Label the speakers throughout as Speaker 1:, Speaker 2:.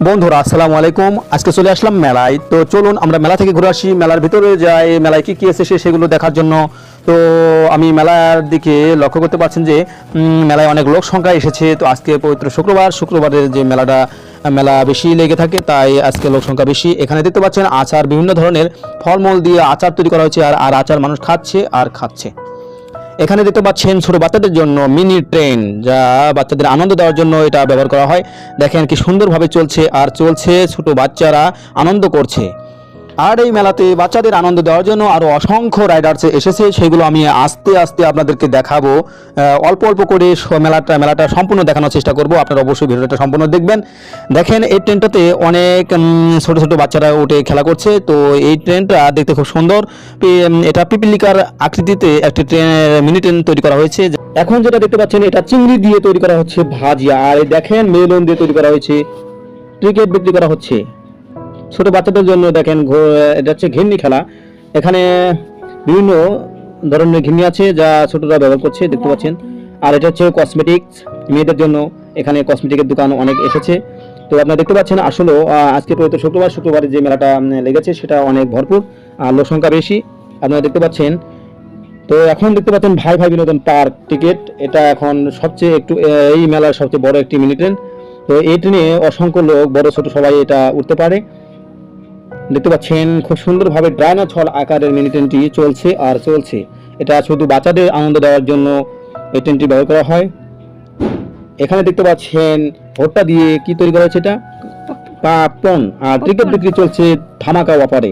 Speaker 1: বন্ধুরা, আসসালামু আলাইকুম। আজকে চলে আসলাম মেলায়। তো চলুন, আমরা মেলা থেকে ঘুরে আসি। মেলার ভিতরে যাই, মেলায় কি কি এসেছে সেগুলো দেখার জন্য। তো আমি মেলার দিকে লক্ষ্য করতে পারছেন যে মেলায় অনেক লোক সংখ্যা এসেছে। তো আজকে পবিত্র শুক্রবার শুক্রবারের যে মেলাটা, মেলা বেশি লেগে থাকে, তাই আজকে লোক সংখ্যা বেশি। এখানে দেখতে পাচ্ছেন আচার, বিভিন্ন ধরনের ফলমূল দিয়ে আচার তৈরি করা হয়েছে, আর আর আচার মানুষ খাচ্ছে আর খাচ্ছে। এখানে দেখতে পাচ্ছেন ছোট বাচ্চাদের জন্য মিনি ট্রেন, যা বাচ্চাদের আনন্দ দেওয়ার জন্য এটা ব্যবহার করা হয়। দেখেন কি সুন্দরভাবে চলছে, আর চলছে ছোট বাচ্চারা আনন্দ করছে। আর এই মেলাতে বাচ্চাদের আনন্দ দেওয়ার জন্য আরও অসংখ্য রাইডার্স এসেছে, সেগুলো আমি আস্তে আস্তে আপনাদেরকে দেখাবো। অল্প অল্প করে মেলাটা মেলাটা সম্পূর্ণ দেখানোর চেষ্টা করব। আপনারা অবশ্যই ভিডিওটা সম্পূর্ণ দেখবেন। দেখেন, এই ট্রেনটাতে অনেক ছোট ছোট বাচ্চারা উঠে খেলা করছে। তো এই ট্রেনটা দেখতে খুব সুন্দর। এটা পিপিলিকার আকৃতিতে একটি ট্রেন, মিনি ট্রেন তৈরি করা হয়েছে। এখন যেটা দেখতে পাচ্ছেন, এটা চিংড়ি দিয়ে তৈরি করা হচ্ছে ভাজিয়া। আর দেখেন, মেলুন দিয়ে তৈরি করা হয়েছে। ক্রিকেট বিক্রি করা হচ্ছে। ছোট বাচ্চাদের জন্য দেখেন এটা হচ্ছে ঘিন্নি খেলা। এখানে বিভিন্ন ধরনের ঘিন্নি আছে যা ছোটরা ব্যবহার করছে, দেখতে পাচ্ছেন। আর এটা হচ্ছে কসমেটিক্স মেয়েদের জন্য এখানে কসমেটিকের দোকান অনেক এসেছে। তো আপনারা দেখতে পাচ্ছেন আসলে আজকে পবিত্র শুক্রবার, শুক্রবারে যে মেলাটা লেগেছে সেটা অনেক ভরপুর, আর লোক সংখ্যা বেশি। আপনারা দেখতে পাচ্ছেন। তো এখন দেখতে পাচ্ছেন ভাই ভাই বিনোদন পার্ক টিকিট। এটা এখন সবচেয়ে একটু এই মেলার সবচেয়ে বড় একটি মিনি ট্রেন। তো এই ট্রেনে অসংখ্য লোক, বড় ছোট সবাই এটা উঠতে পারে। দেখতে পাচ্ছেন খুব সুন্দরভাবে ডায়না ছল আকারের মিনি ট্রেনটি চলছে আর চলছে। এটা শুধু বাচ্চাদের আনন্দ দেওয়ার জন্য এই ট্রেনটি ব্যবহার করা হয়। এখানে দেখতে পাচ্ছেন ভোটটা দিয়ে কি তৈরি করা হয়েছে এটা? পাপন আর টিকিট বিক্রি চলছে ধামাকা অফারে।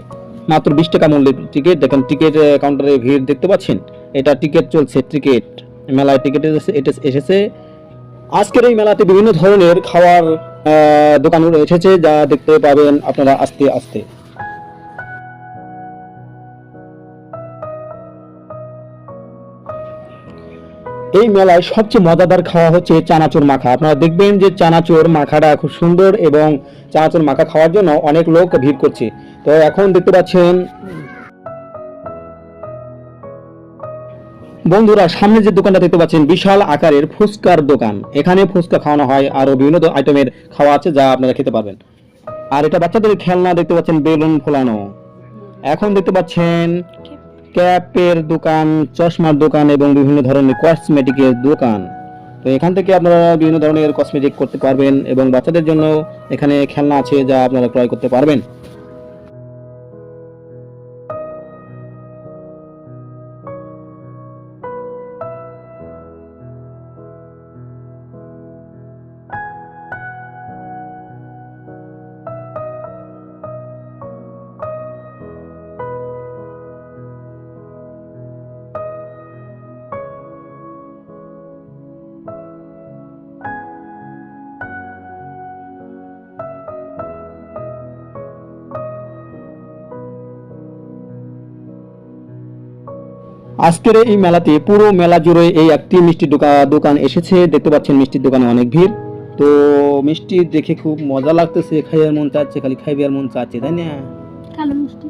Speaker 1: মাত্র বিশ টাকা মূল্যের টিকিট। দেখেন টিকিট কাউন্টারে ভিড় দেখতে পাচ্ছেন। এটা টিকিট চলছে টিকিট। মেলায় টিকিট এটা এসেছে। আজকের এই মেলাতে বিভিন্ন ধরনের খাওয়ার দোকানগুলো এসেছে যা দেখতে পাবেন আপনারা আস্তে আস্তে। এই মেলায় সবচেয়ে মজাদার খাওয়া হচ্ছে চানাচুর মাখা। আপনারা দেখবেন যে চানাচুর মাখাটা খুব সুন্দর এবং চানাচুর মাখা খাওয়ার জন্য অনেক লোক ভিড় করছে। তো এখন দেখতে পাচ্ছেন বন্ধুরা, সামনে যে দোকানটা দেখতে পাচ্ছেন, বিশাল আকারের ফুচকার দোকান। এখানে ফুচকা খাওয়ানো হয় আরও বিভিন্ন আইটেমের খাওয়া আছে যা আপনারা খেতে পারবেন। আর এটা বাচ্চাদের খেলনা দেখতে পাচ্ছেন বেলুন ফোলানো। এখন দেখতে পাচ্ছেন ক্যাপের দোকান, চশমার দোকান এবং বিভিন্ন ধরনের কসমেটিকের দোকান। তো এখান থেকে আপনারা বিভিন্ন ধরনের কসমেটিক করতে পারবেন এবং বাচ্চাদের জন্য এখানে খেলনা আছে যা আপনারা ক্রয় করতে পারবেন। আজকের এই মেলাতে পুরো মেলা জুড়ে এই একটি মিষ্টি দোকান এসেছে। দেখতে পাচ্ছেন মিষ্টির দোকানে অনেক ভিড়। তো মিষ্টি দেখে খুব মজা লাগতেছে। খাইয়ার মন চাচ্ছে, খালি খাইবার মন চাচ্ছে, তাই না?
Speaker 2: কালো মিষ্টি।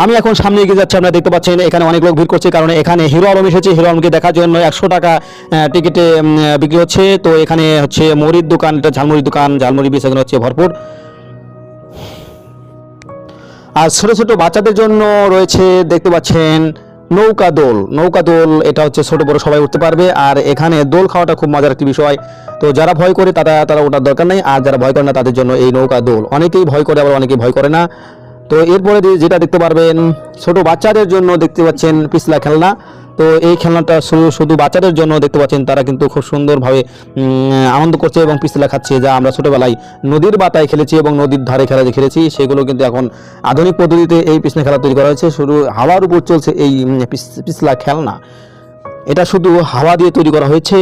Speaker 1: আমি এখন সামনে এগিয়ে যাচ্ছি, আপনারা দেখতে পাচ্ছেন এখানে অনেক লোক ভিড় করছে, কারণ এখানে হিরো আলম এসেছে। হিরো আলমকে দেখার জন্য একশো টাকা টিকিটে বিক্রি হচ্ছে। তো এখানে হচ্ছে মুড়ির দোকান, এটা ঝালমুড়ির দোকান, ঝালমুড়ি বেচাকেনা হচ্ছে ভরপুর। আর ছোটো ছোটো বাচ্চাদের জন্য রয়েছে, দেখতে পাচ্ছেন, নৌকা দোল। নৌকা দোল, এটা হচ্ছে ছোটো বড় সবাই উঠতে পারবে। আর এখানে দোল খাওয়াটা খুব মজার একটি বিষয়। তো যারা ভয় করে, তারা তারা ওঠার দরকার নেই। আর যারা ভয় করে না, তাদের জন্য এই নৌকা দোল। অনেকেই ভয় করে, আবার অনেকেই ভয় করে না। তো এরপরে যেটা দেখতে পারবেন, ছোট বাচ্চাদের জন্য দেখতে পাচ্ছেন পিছলা খেলনা। তো এই খেলনাটা শুধু শুধু বাচ্চাদের জন্য দেখতে পাচ্ছেন, তারা কিন্তু খুব সুন্দরভাবে আনন্দ করছে এবং পিছলা খাচ্ছে, যা আমরা ছোটবেলায় নদীর বাতায় খেলেছি এবং নদীর ধারে খেলা খেলেছি, সেগুলো কিন্তু এখন আধুনিক পদ্ধতিতে এই পিছলা খেলা তৈরি করা হয়েছে। শুধু হাওয়ার উপর চলছে এই পিছলা খেলনা। এটা শুধু হাওয়া দিয়ে তৈরি করা হয়েছে।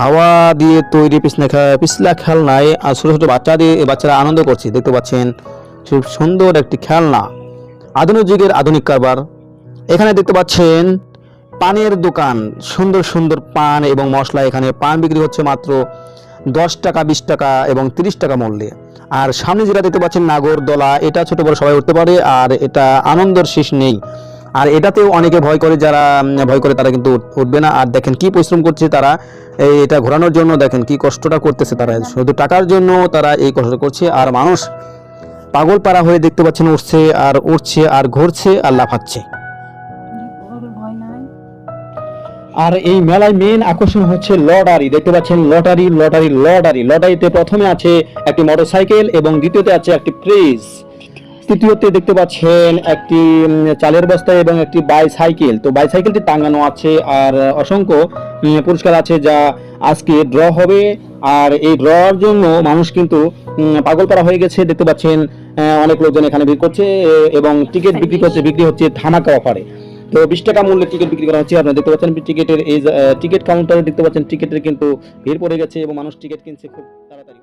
Speaker 1: হাওয়া দিয়ে তৈরি পিছলা পিছলা খেলনায়, আর ছোটো ছোটো বাচ্চা দিয়ে বাচ্চারা আনন্দ করছে, দেখতে পাচ্ছেন। খুব সুন্দর একটি খেলনা। আধুনিক যুগের আধুনিক কারবার। এখানে দেখতে পাচ্ছেন পানের দোকান। সুন্দর সুন্দর পান এবং মশলা এখানে। পান বিক্রি হচ্ছে মাত্র দশ টাকা, বিশ টাকা এবং তিরিশ টাকা মূল্যে। আর সামনে যেটা দেখতে পাচ্ছেন নাগরদোলা, এটা ছোট বড় সবাই উঠতে পারে আর এটা আনন্দের শেষ নেই। আর এটাতেও অনেকে ভয় করে যারা ভয় করে তারা কিন্তু উঠবে না। আর দেখেন কি পরিশ্রম করছে তারা। এটা ঘোরানোর জন্য দেখেন কি কষ্টটা করতেছে তারা। শুধু টাকার জন্য তারা এই কষ্ট করছে। আর মানুষ পাগল পাড়া হয়ে দেখতে পাচ্ছেন উঠছে আর উঠছে আর ঘুরছে আর লাফাচ্ছে। আর এই মেলায় মেন আকর্ষণ হচ্ছে লটারি। দেখতে পাচ্ছেন লটারি লটারি লটারি। লটারিতে প্রথমে আছে একটি মোটরসাইকেল এবং দ্বিতীয়তে আছে একটি ফ্রিজ তৃতীয়তে দেখতে পাচ্ছেন একটি চালের বস্তা এবং একটি বাইসাইকেল তো বাইসাইকেলটি টাঙানো আছে আর অসংখ্য পুরস্কার আছে যা আজকে ড্র হবে। আর এই ড্রর জন্য মানুষ কিন্তু পাগল পাগলপাড়া হয়ে গেছে দেখতে পাচ্ছেন আহ, অনেক লোকজন এখানে ভিড় করছে এবং টিকিট বিক্রি করছে বিক্রি হচ্ছে ধামাকা অফারে তো বিশ টাকা মূল্যে টিকিট বিক্রি করা হচ্ছে আপনারা দেখতে পাচ্ছেন টিকিটের এই টিকিট কাউন্টারে দেখতে পাচ্ছেন টিকিটের কিন্তু ভিড় পড়ে গেছে এবং মানুষ টিকিট কিনছে খুব তাড়াতাড়ি।